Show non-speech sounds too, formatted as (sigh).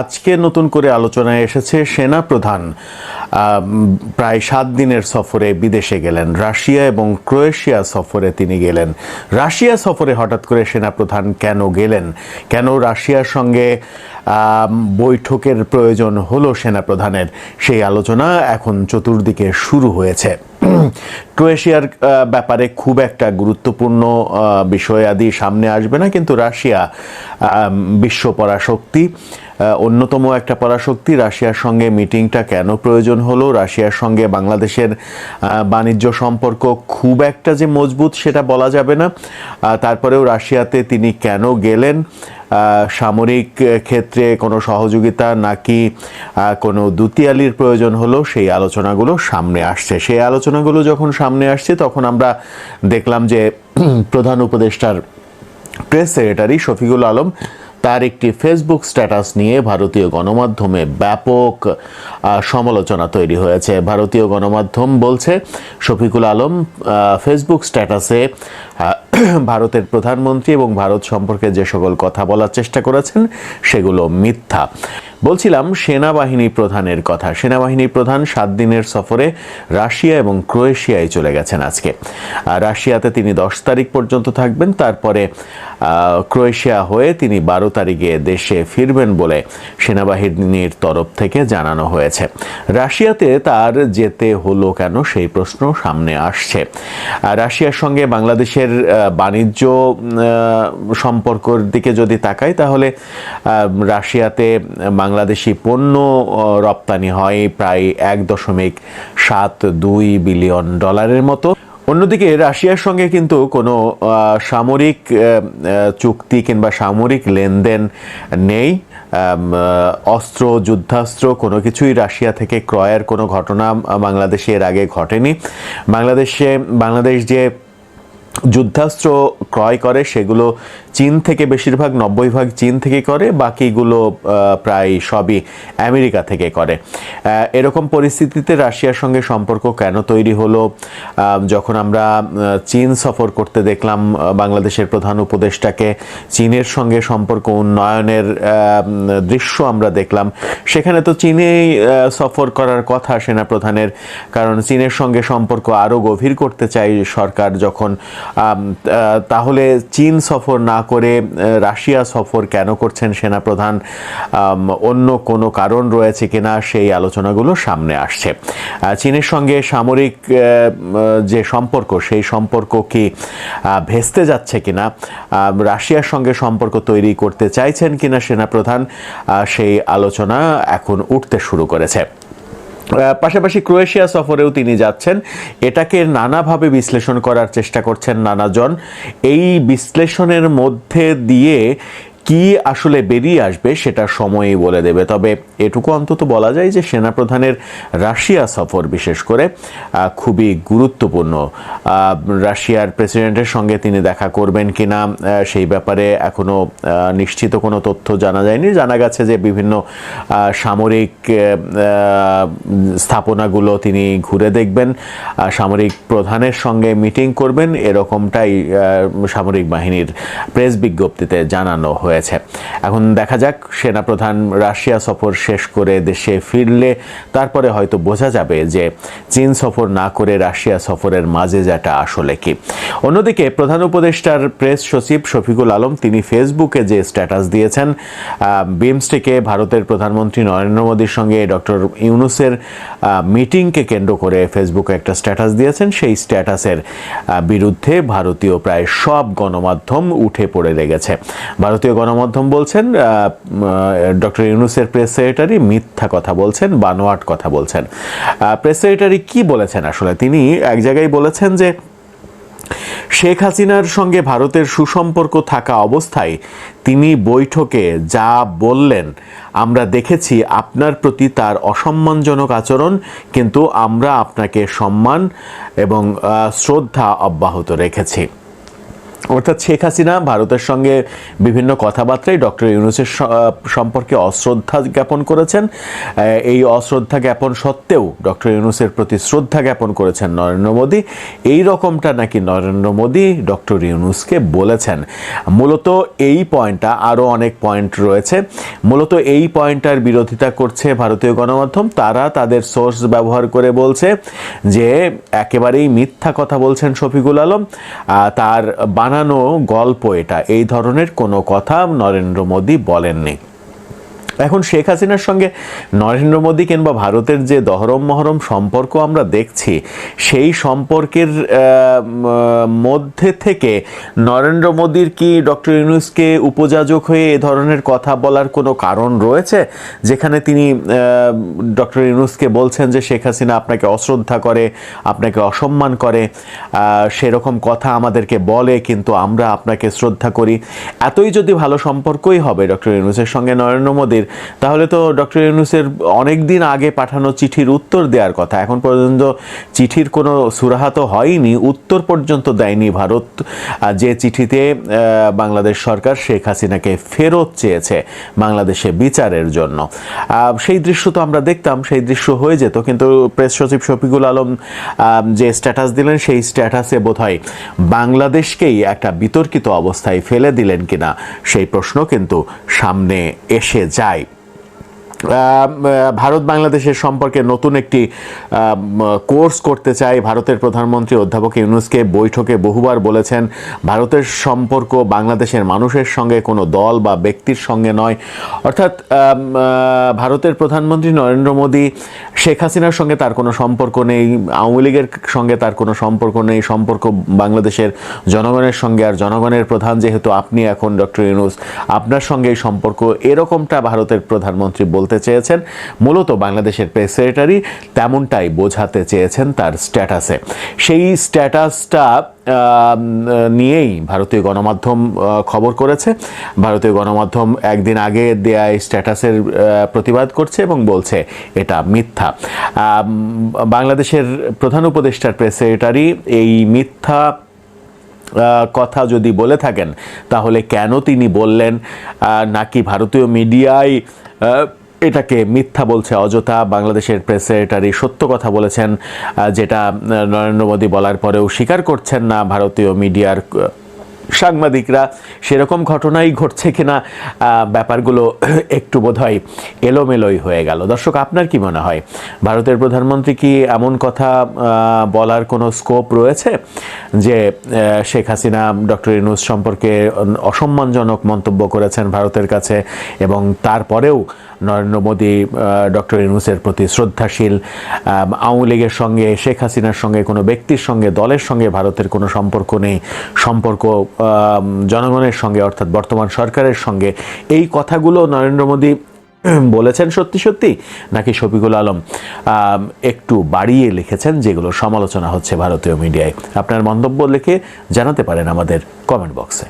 আজকে নতুন করে আলোচনায় এসেছে সেনা প্রধান প্রায় সাত দিনের সফরে বিদেশে গেলেন। রাশিয়া এবং ক্রোয়েশিয়া সফরে তিনি গেলেন। রাশিয়া সফরে হঠাৎ করে সেনা প্রধান কেন গেলেন? কেন রাশিয়ার সঙ্গে বৈঠকের প্রয়োজন হলো সেনা প্রধানের সেই আলোচনা এখন চতুর্দিকে শুরু হয়েছে। ক্রোয়েশিয়ার ব্যাপারে খুব একটা গুরুত্বপূর্ণ বিষয় আদি সামনে আসবে না, কিন্তু রাশিয়া বিশ্ব পরাশক্তি অন্যতম একটা পরাশক্তি, রাশিয়ার সঙ্গে মিটিংটা কেন প্রয়োজন হলো? রাশিয়ার সঙ্গে বাংলাদেশের বাণিজ্য সম্পর্ক খুব একটা যে মজবুত সেটা বলা যাবে না। তারপরেও রাশিয়াতে তিনি কেন গেলেন? সামরিক ক্ষেত্রে কোনো সহযোগিতা নাকি কোনো দুতিয়ালির প্রয়োজন হলো? সেই আলোচনাগুলো সামনে আসছে। সেই আলোচনাগুলো যখন সামনে আসছে, তখন আমরা দেখলাম যে (clears throat) প্রধান উপদেষ্টার প্রেস সেক্রেটারি শফিকুল আলম তার একটি ফেসবুক স্ট্যাটাস নিয়ে ভারতীয় গণমাধ্যমে ব্যাপক সমালোচনা তৈরি হয়েছে। ভারতীয় গণমাধ্যম বলছে, শফিকুল আলম ফেসবুক স্ট্যাটাসে (clears throat) ভারতের প্রধানমন্ত্রী এবং ভারত সম্পর্কে যে সকল কথা বলার চেষ্টা করেছেন, সেগুলো মিথ্যা। বলছিলাম সেনাবাহিনী প্রধানের কথা। সেনাবাহিনী প্রধান সাত দিনের সফরে রাশিয়া এবং ক্রোয়েশিয়ায় চলে গেছেন আজকে। রাশিয়াতে তিনি দশ তারিখ পর্যন্ত থাকবেন। তারপরে ক্রোয়েশিয়া হয়ে তিনি বারো তারিখে দেশে ফিরবেন বলে সেনাবাহিনীর তরফ থেকে জানানো হয়েছে। রাশিয়াতে তার যেতে হলো কেন সেই প্রশ্ন সামনে আসছে। রাশিয়ার সঙ্গে বাংলাদেশের আহ, বাণিজ্য সম্পর্কর দিকে যদি তাকাই তাহলে রাশিয়াতে বাংলাদেশি পণ্য রপ্তানি হয় প্রায় এক দশমিক সাত দুই বিলিয়ন ডলারের মতো। অন্যদিকে রাশিয়ার সঙ্গে কিন্তু কোনো সামরিক চুক্তি কিংবা সামরিক লেনদেন নেই। অস্ত্র যুদ্ধাস্ত্র কোনো কিছুই রাশিয়া থেকে ক্রয়ের কোনো ঘটনা বাংলাদেশে এর আগে ঘটেনি। বাংলাদেশে বাংলাদেশ যে যুদ্ধাস্ত্র ক্রয় করে সেগুলো চীন থেকে বেশিরভাগ, নব্বই ভাগ চীন থেকে করে, বাকিগুলো প্রায় সবই আমেরিকা থেকে করে। এরকম পরিস্থিতিতে রাশিয়ার সঙ্গে সম্পর্ক কেন তৈরি হলো? যখন আমরা চীন সফর করতে দেখলাম বাংলাদেশের প্রধান উপদেষ্টাকে, চীনের সঙ্গে সম্পর্ক উন্নয়নের দৃশ্য আমরা দেখলাম। সেখানে তো চীনেই সফর করার কথা সেনা প্রধানের কারণ চীনের সঙ্গে সম্পর্ক আরও গভীর করতে চাই সরকার যখন তাহলে চীন সফর না করে রাশিয়া সফর কেন করছেন সেনাপ্রধান? অন্য কোনো কারণ রয়েছে কিনা সেই আলোচনাগুলো সামনে আসছে। চীনের সঙ্গে সামরিক যে সম্পর্ক, সেই সম্পর্ক কি ভেস্তে যাচ্ছে কিনা? রাশিয়ার সঙ্গে সম্পর্ক তৈরি করতে চাইছেন কিনা সেনাপ্রধান? সেই আলোচনা এখন উঠতে শুরু করেছে। পাশাপাশি ক্রোয়েশিয়া সফরেও তিনি যাচ্ছেন। এটাকে নানাভাবে বিশ্লেষণ করার চেষ্টা করছেন নানাজন। এই বিশ্লেষণের মধ্যে দিয়ে কি আসলে বেরিয়ে আসবে সেটা সময়ই বলে দেবে। তবে এটুকু অন্তত বলা যায় যে সেনাপ্রধানের রাশিয়া সফর বিশেষ করে খুবই গুরুত্বপূর্ণ। রাশিয়ার প্রেসিডেন্টের সঙ্গে তিনি দেখা করবেন কি না সেই ব্যাপারে এখনও নিশ্চিত কোনো তথ্য জানা যায়নি। জানা গেছে যে বিভিন্ন সামরিক স্থাপনাগুলো তিনি ঘুরে দেখবেন। সামরিক প্রধানের সঙ্গে মিটিং করবেন। এরকমটাই সামরিক বাহিনীর প্রেস বিজ্ঞপ্তিতে জানানো হয়েছে। এখন দেখা যাক, সেনাপ্রধান রাশিয়া সফর শেষ করে দেশে ফিরলে তারপরে হয়তো বোঝা যাবে যে চীন সফর না করে রাশিয়া সফরের মাঝে যেটা আসলে কি। অন্যদিকে প্রধান উপদেষ্টার প্রেস সচিব শফিকুল আলম, তিনি ফেসবুকে যে স্ট্যাটাস দিয়েছেন বিমস্টেকে ভারতের প্রধানমন্ত্রী নরেন্দ্র মোদীর সঙ্গে ডক্টর ইউনুসের মিটিংকে কেন্দ্র করে ফেসবুকে একটা স্ট্যাটাস দিয়েছেন। সেই স্ট্যাটাসের বিরুদ্ধে ভারতীয় প্রায় সব গণমাধ্যম উঠে পড়ে লেগেছে। ভারতীয় গণমাধ্যম বলছেন ডক্টর ইউনুসের প্রেস সেক্রেটারি মিথ্যা কথা বলছেন, বানোয়াট কথা বলছেন। প্রেস সেক্রেটারি কি বলেছেন আসলে? তিনি এক জায়গায় বলেছেন যে, শেখ হাসিনার সঙ্গে ভারতের সুসম্পর্ক থাকা অবস্থায় তিনি বৈঠকে যা বললেন, আমরা দেখেছি আপনার প্রতি তার অসম্মানজনক আচরণ, কিন্তু আমরা আপনাকে সম্মান এবং শ্রদ্ধা অব্যাহত রেখেছি। অর্থাৎ শেখ হাসিনা ভারতের সঙ্গে বিভিন্ন কথাবার্তায় ডক্টর ইউনুসের সম্পর্কে অশ্রদ্ধা জ্ঞাপন করেছেন। এই অশ্রদ্ধা জ্ঞাপন সত্ত্বেও ডক্টর ইউনুসের প্রতি শ্রদ্ধা জ্ঞাপন করেছেন নরেন্দ্র মোদী। এই রকমটা নাকি নরেন্দ্র মোদী ডক্টর ইউনুসকে বলেছেন। মূলত এই পয়েন্টটা আরও অনেক পয়েন্ট রয়েছে। মূলত এই পয়েন্টটার বিরোধিতা করছে ভারতীয় গণমাধ্যম। তারা তাদের সোর্স ব্যবহার করে বলছে যে, একেবারেই মিথ্যা কথা বলছেন শফিকুল আলম। তার বানানো গল্প এটা। এই ধরনের কোনো কথা নরেন্দ্র মোদী বলেননি। এখন শেখ হাসিনার সঙ্গে নরেন্দ্র মোদী কিংবা ভারতের যে দহরম মহরম সম্পর্ক আমরা দেখছি, সেই সম্পর্কের মধ্যে থেকে নরেন্দ্র মোদীর কি ডক্টর ইউনুসকে উপযাজক হয়ে এ ধরনের কথা বলার কোনো কারণ রয়েছে? যেখানে তিনি ডক্টর ইউনুসকে বলছেন যে শেখ হাসিনা আপনাকে অশ্রদ্ধা করে, আপনাকে অসম্মান করে সেরকম কথা আমাদেরকে বলে, কিন্তু আমরা আপনাকে শ্রদ্ধা করি। এতই যদি ভালো সম্পর্কই হবে ডক্টর ইউনুসের সঙ্গে নরেন্দ্র মোদীর তাহলে তো ডক্টর ইউনুসের অনেক দিন আগে পাঠানো চিঠির উত্তর দেওয়ার কথা। এখন পর্যন্ত চিঠির কোনো সুরাহা তো হয়নি, উত্তর পর্যন্ত দেয়নি ভারত। যে চিঠিতে বাংলাদেশ সরকার শেখ হাসিনাকে ফেরত চেয়েছে বাংলাদেশে বিচারের জন্য। সেই দৃশ্য তো আমরা দেখতাম, সেই দৃশ্য হয়ে যেত, কিন্তু প্রেস সচিব শফিকুল আলম যে স্ট্যাটাস দিলেন, সেই স্ট্যাটাসে বোধহয় বাংলাদেশকেই একটা বিতর্কিত অবস্থায় ফেলে দিলেন কিনা, সেই প্রশ্ন কিন্তু সামনে এসে যায়। ভারত বাংলাদেশের সম্পর্কে নতুন একটি কোর্স করতে চাই। ভারতের প্রধানমন্ত্রী অধ্যাপক ইউনুসকে বৈঠকে বহুবার বলেছেন, ভারতের সম্পর্ক বাংলাদেশের মানুষের সঙ্গে কোনো দল বা ব্যক্তির সঙ্গে নয়। অর্থাৎ ভারতের প্রধানমন্ত্রী নরেন্দ্র মোদী, শেখ হাসিনার সঙ্গে তার কোনো সম্পর্ক নেই, আওয়ামী লীগের সঙ্গে তার কোনো সম্পর্ক নেই। সম্পর্ক বাংলাদেশের জনগণের সঙ্গে আর জনগণের প্রধান যেহেতু আপনি এখন ডক্টর ইউনুস, আপনার সঙ্গে এই সম্পর্ক। এরকমটা ভারতের প্রধানমন্ত্রী বলতে চেয়েছেন, মূলত বাংলাদেশের প্রেস সেক্রেটারি তেমনটাই বোঝাতে চেয়েছেন তার স্ট্যাটাসে। সেই স্ট্যাটাসটা নিয়েই ভারতীয় গণমাধ্যম খবর করেছে। ভারতীয় গণমাধ্যম একদিন আগে দেয়া স্ট্যাটাসের প্রতিবাদ করছে এবং বলছে এটা মিথ্যা। বাংলাদেশের প্রধান উপদেষ্টার প্রেস সেক্রেটারি এই মিথ্যা কথা যদি বলে থাকেন, তাহলে কেন তিনি বললেন? নাকি ভারতীয় মিডিয়ায় এটাকে মিথ্যা বলছে অযথা। বাংলাদেশের প্রেস সেক্রেটারি সত্য কথা বলেছেন যেটা নরেন্দ্র মোদী বলার পরেও স্বীকার করছেন না ভারতীয় মিডিয়ার সাংবাদিকরা, সেরকম ঘটনাই ঘটছে কিনা ব্যাপারগুলো (clears throat) একটু বোধহয় এলোমেলোই হয়ে গেল। দর্শক, আপনার কি মনে হয়? ভারতের প্রধানমন্ত্রী কি এমন কথা বলার কোনো স্কোপ রয়েছে? যে শেখ হাসিনা, ডক্টর ইনুস সম্পর্কে অসম্মানজনক মন্তব্য করেছেন ভারতের কাছে এবং তারপরেও নরেন্দ্র মোদী ডক্টর ইনুসের প্রতি শ্রদ্ধাশীল আওয়ামী লীগের সঙ্গে, শেখ হাসিনার সঙ্গে, কোনো ব্যক্তির সঙ্গে, দলের সঙ্গে ভারতের কোনো সম্পর্ক নেই। সম্পর্ক জনগণের সঙ্গে, অর্থাৎ বর্তমান সরকারের সঙ্গে। এই কথাগুলো নরেন্দ্র মোদী (clears throat) বলেছেন সত্যি সত্যি? নাকি শফিকুল আলম একটু বাড়িয়ে লিখেছেন যেগুলো সমালোচনা হচ্ছে ভারতীয় মিডিয়ায়? আপনার মন্তব্য লিখে জানাতে পারেন আমাদের কমেন্ট বক্সে